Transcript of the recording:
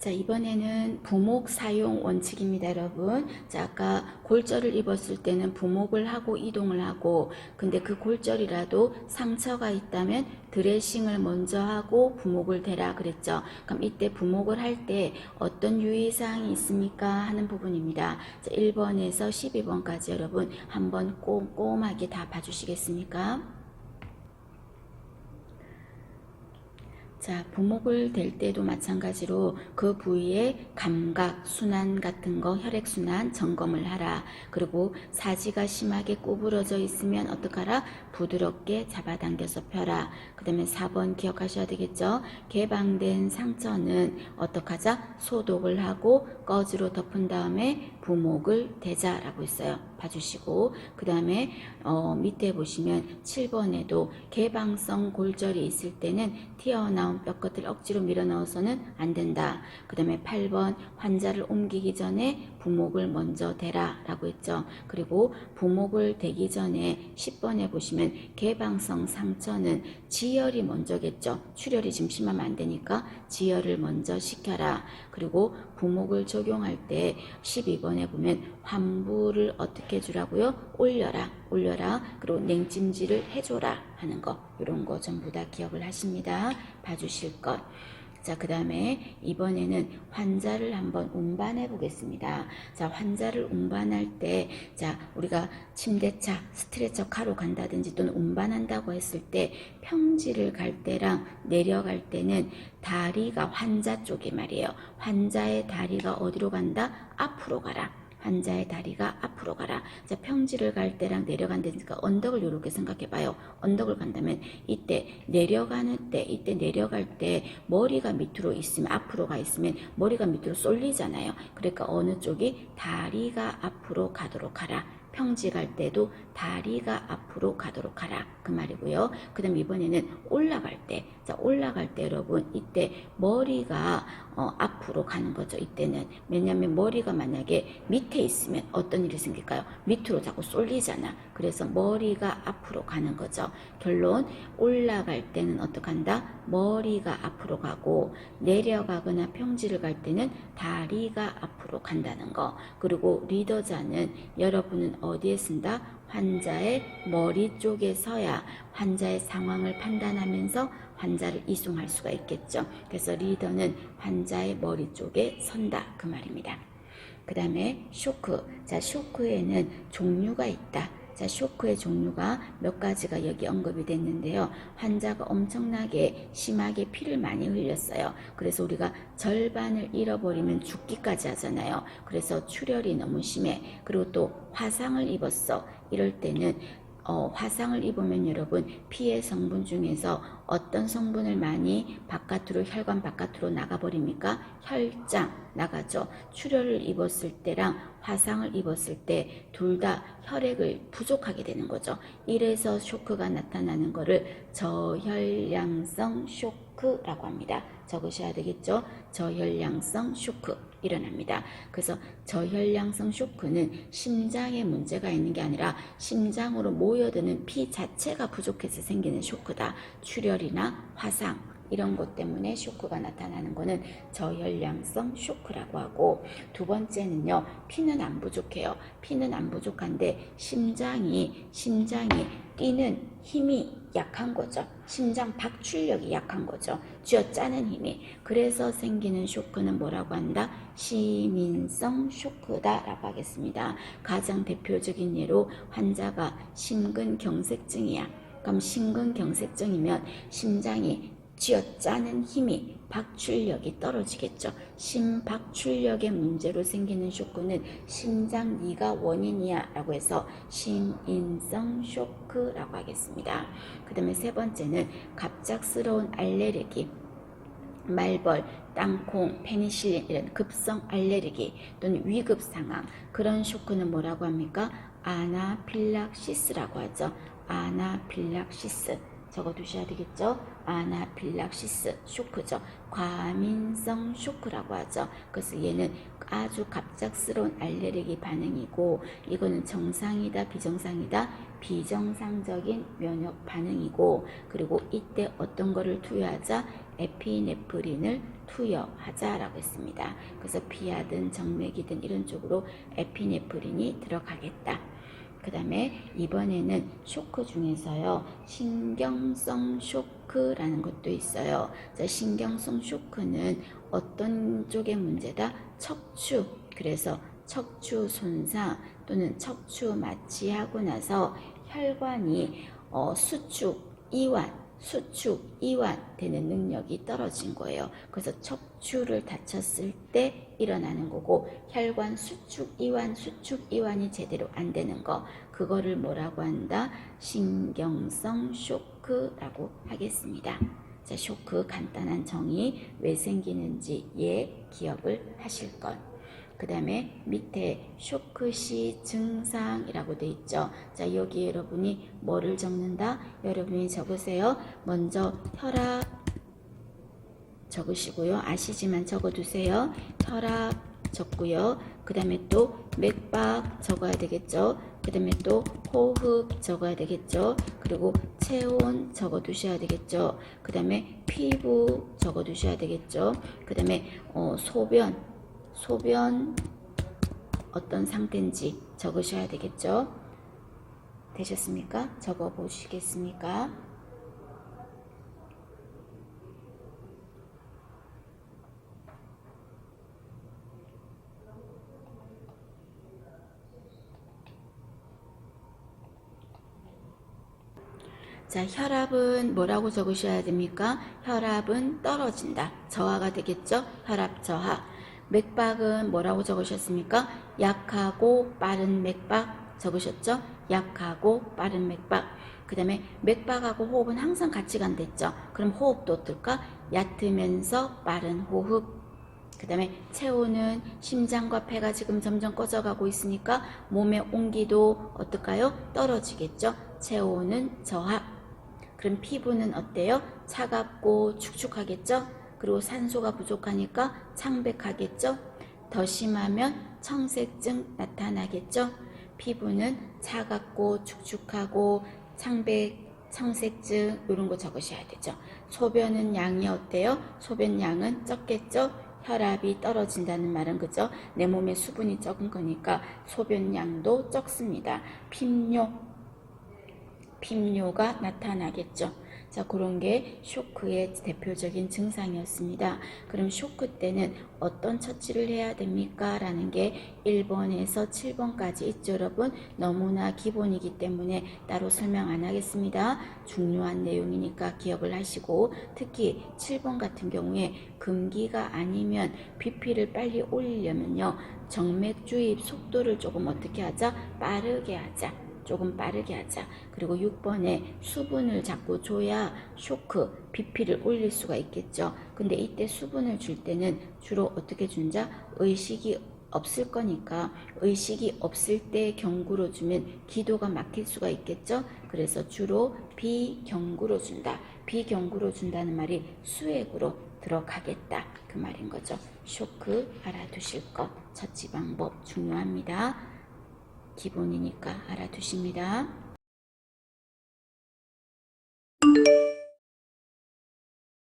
자, 이번에는 부목 사용 원칙입니다, 여러분. 자, 아까 골절을 입었을 때는 부목을 하고 이동을 하고, 근데 그 골절이라도 상처가 있다면 드레싱을 먼저 하고 부목을 대라 그랬죠. 그럼 이때 부목을 할 때 어떤 유의사항이 있습니까? 하는 부분입니다. 자, 1번에서 12번까지 여러분 한번 꼼꼼하게 다 봐주시겠습니까? 자, 부목을 댈 때도 마찬가지로 그 부위의 감각, 순환 같은 거, 혈액순환 점검을 하라. 그리고 사지가 심하게 구부러져 있으면 어떡하라? 부드럽게 잡아당겨서 펴라. 그 다음에 4번 기억하셔야 되겠죠? 개방된 상처는 어떡하자? 소독을 하고 꺼즈로 덮은 다음에 부목을 대자라고 있어요. 봐주시고 그 다음에 어, 밑에 보시면 7번에도 개방성 골절이 있을 때는 튀어나온 뼈끝을 억지로 밀어넣어서는 안 된다. 그 다음에 8번 환자를 옮기기 전에 부목을 먼저 대라 라고 했죠. 그리고 부목을 대기 전에 10번에 보시면 개방성 상처는 지혈이 먼저겠죠. 출혈이 지금 심하면 안 되니까 지혈을 먼저 시켜라. 그리고 부목을 적용할 때 12번에 보면 환부를 어떻게 해주라고요? 올려라, 올려라. 그리고 냉찜질을 해줘라 하는 거 이런 거 전부 다 기억을 하십니다. 봐주실 것. 자, 그 다음에 이번에는 환자를 한번 운반해 보겠습니다. 자, 환자를 운반할 때, 자, 우리가 침대차, 스트레처 카로 간다든지 또는 운반한다고 했을 때 평지를 갈 때랑 내려갈 때는 다리가 환자 쪽에 말이에요. 환자의 다리가 어디로 간다? 앞으로 가라. 환자의 다리가 앞으로 가라. 자, 평지를 갈 때랑 내려간다니까 언덕을 이렇게 생각해 봐요. 언덕을 간다면 이때 내려가는 때, 이때 내려갈 때 머리가 밑으로 있으면 앞으로 가 있으면 머리가 밑으로 쏠리잖아요. 그러니까 어느 쪽이 다리가 앞으로 가도록 하라. 평지 갈 때도 다리가 앞으로 가도록 하라 그 말이고요. 그 다음 이번에는 올라갈 때, 자 올라갈 때 여러분 이때 머리가 어, 앞으로 가는 거죠. 이때는 왜냐하면 머리가 만약에 밑에 있으면 어떤 일이 생길까요? 밑으로 자꾸 쏠리잖아. 그래서 머리가 앞으로 가는 거죠. 결론 올라갈 때는 어떡한다? 머리가 앞으로 가고 내려가거나 평지를 갈 때는 다리가 앞으로 간다는 거. 그리고 리더자는 여러분은 어 디에 쓴다? 환자의 머리 쪽에 서야 환자의 상황을 판단하면서 환자를 이송할 수가 있겠죠. 그래서 리더는 환자의 머리 쪽에 선다. 그 말입니다. 그 다음에 쇼크. 자, 쇼크에는 종류가 있다. 자, 쇼크의 종류가 몇 가지가 여기 언급이 됐는데요. 환자가 엄청나게 심하게 피를 많이 흘렸어요. 그래서 우리가 절반을 잃어버리면 죽기까지 하잖아요. 그래서 출혈이 너무 심해. 그리고 또 화상을 입었어. 이럴 때는 어, 화상을 입으면 여러분 피의 성분 중에서 어떤 성분을 많이 바깥으로 혈관 바깥으로 나가버립니까? 혈장 나가죠. 출혈을 입었을 때랑 화상을 입었을 때 둘 다 혈액을 부족하게 되는 거죠. 이래서 쇼크가 나타나는 거를 저혈량성 쇼크라고 합니다. 적으셔야 되겠죠. 저혈량성 쇼크 일어납니다. 그래서 저혈량성 쇼크는 심장에 문제가 있는 게 아니라 심장으로 모여드는 피 자체가 부족해서 생기는 쇼크다. 출혈이나 화상 이런 것 때문에 쇼크가 나타나는 것은 저혈량성 쇼크라고 하고 두 번째는요 피는 안 부족해요 피는 안 부족한데 심장이 심장이 뛰는 힘이 약한 거죠. 심장 박출력이 약한 거죠. 쥐어짜는 힘이. 그래서 생기는 쇼크는 뭐라고 한다? 시민성 쇼크다라고 하겠습니다. 가장 대표적인 예로 환자가 심근경색증이야. 그럼 심근경색증이면 심장이 쥐어짜는 힘이 박출력이 떨어지겠죠. 심박출력의 문제로 생기는 쇼크는 심장이가 원인이야 라고 해서 심인성 쇼크라고 하겠습니다. 그 다음에 세 번째는 갑작스러운 알레르기 말벌, 땅콩, 페니실린 이런 급성 알레르기 또는 위급 상황 그런 쇼크는 뭐라고 합니까? 아나필락시스라고 하죠. 아나필락시스 적어 두셔야 되겠죠. 아나필락시스 쇼크죠. 과민성 쇼크라고 하죠. 그래서 얘는 아주 갑작스러운 알레르기 반응이고 이거는 정상이다 비정상이다 비정상적인 면역 반응이고 그리고 이때 어떤 거를 투여하자 에피네프린을 투여하자라고 했습니다. 그래서 비하든 정맥이든 이런 쪽으로 에피네프린이 들어가겠다. 그 다음에 이번에는 쇼크 중에서요, 신경성 쇼크라는 것도 있어요. 자, 신경성 쇼크는 어떤 쪽의 문제다? 척추. 그래서 척추 손상 또는 척추 마취하고 나서 혈관이 어, 수축, 이완, 수축, 이완 되는 능력이 떨어진 거예요. 그래서 척추를 다쳤을 때 일어나는 거고 혈관 수축, 이완, 수축, 이완이 제대로 안 되는 거 그거를 뭐라고 한다? 신경성 쇼크라고 하겠습니다. 자, 쇼크 간단한 정의 왜 생기는지 예 기억을 하실 것. 그 다음에 밑에 쇼크 시 증상이라고 돼 있죠. 자, 여기 여러분이 뭐를 적는다? 여러분이 적으세요. 먼저 혈압 적으시고요. 아시지만 적어두세요. 혈압 적고요. 그 다음에 또 맥박 적어야 되겠죠. 그 다음에 또 호흡 적어야 되겠죠. 그리고 체온 적어 두셔야 되겠죠. 그 다음에 피부 적어 두셔야 되겠죠. 그 다음에 어, 소변, 소변 어떤 상태인지 적으셔야 되겠죠. 되셨습니까? 적어 보시겠습니까? 자, 혈압은 뭐라고 적으셔야 됩니까? 혈압은 떨어진다. 저하가 되겠죠? 혈압 저하. 맥박은 뭐라고 적으셨습니까? 약하고 빠른 맥박 적으셨죠? 약하고 빠른 맥박. 그 다음에 맥박하고 호흡은 항상 같이 간댔죠? 그럼 호흡도 어떨까? 얕으면서 빠른 호흡. 그 다음에 체온은 심장과 폐가 지금 점점 꺼져가고 있으니까 몸의 온기도 어떨까요? 떨어지겠죠? 체온은 저하. 그럼 피부는 어때요? 차갑고 축축하겠죠? 그리고 산소가 부족하니까 창백하겠죠? 더 심하면 청색증 나타나겠죠? 피부는 차갑고 축축하고 창백, 청색증 이런 거 적으셔야 되죠. 소변은 양이 어때요? 소변 양은 적겠죠? 혈압이 떨어진다는 말은 그죠? 내 몸에 수분이 적은 거니까 소변 양도 적습니다. 핍뇨 핍뇨가 나타나겠죠. 자, 그런 게 쇼크의 대표적인 증상이었습니다. 그럼 쇼크 때는 어떤 처치를 해야 됩니까? 라는 게 1번에서 7번까지 있죠, 여러분. 너무나 기본이기 때문에 따로 설명 안 하겠습니다. 중요한 내용이니까 기억을 하시고, 특히 7번 같은 경우에 금기가 아니면 BP를 빨리 올리려면요, 정맥 주입 속도를 조금 어떻게 하자? 빠르게 하자. 조금 빠르게 하자. 그리고 6번에 수분을 자꾸 줘야 쇼크, BP를 올릴 수가 있겠죠. 근데 이때 수분을 줄 때는 주로 어떻게 준자? 의식이 없을 거니까 의식이 없을 때 경구로 주면 기도가 막힐 수가 있겠죠. 그래서 주로 비경구로 준다. 비경구로 준다는 말이 수액으로 들어가겠다. 그 말인 거죠. 쇼크 알아두실 것. 처치 방법 중요합니다. 기본이니까 알아두십니다.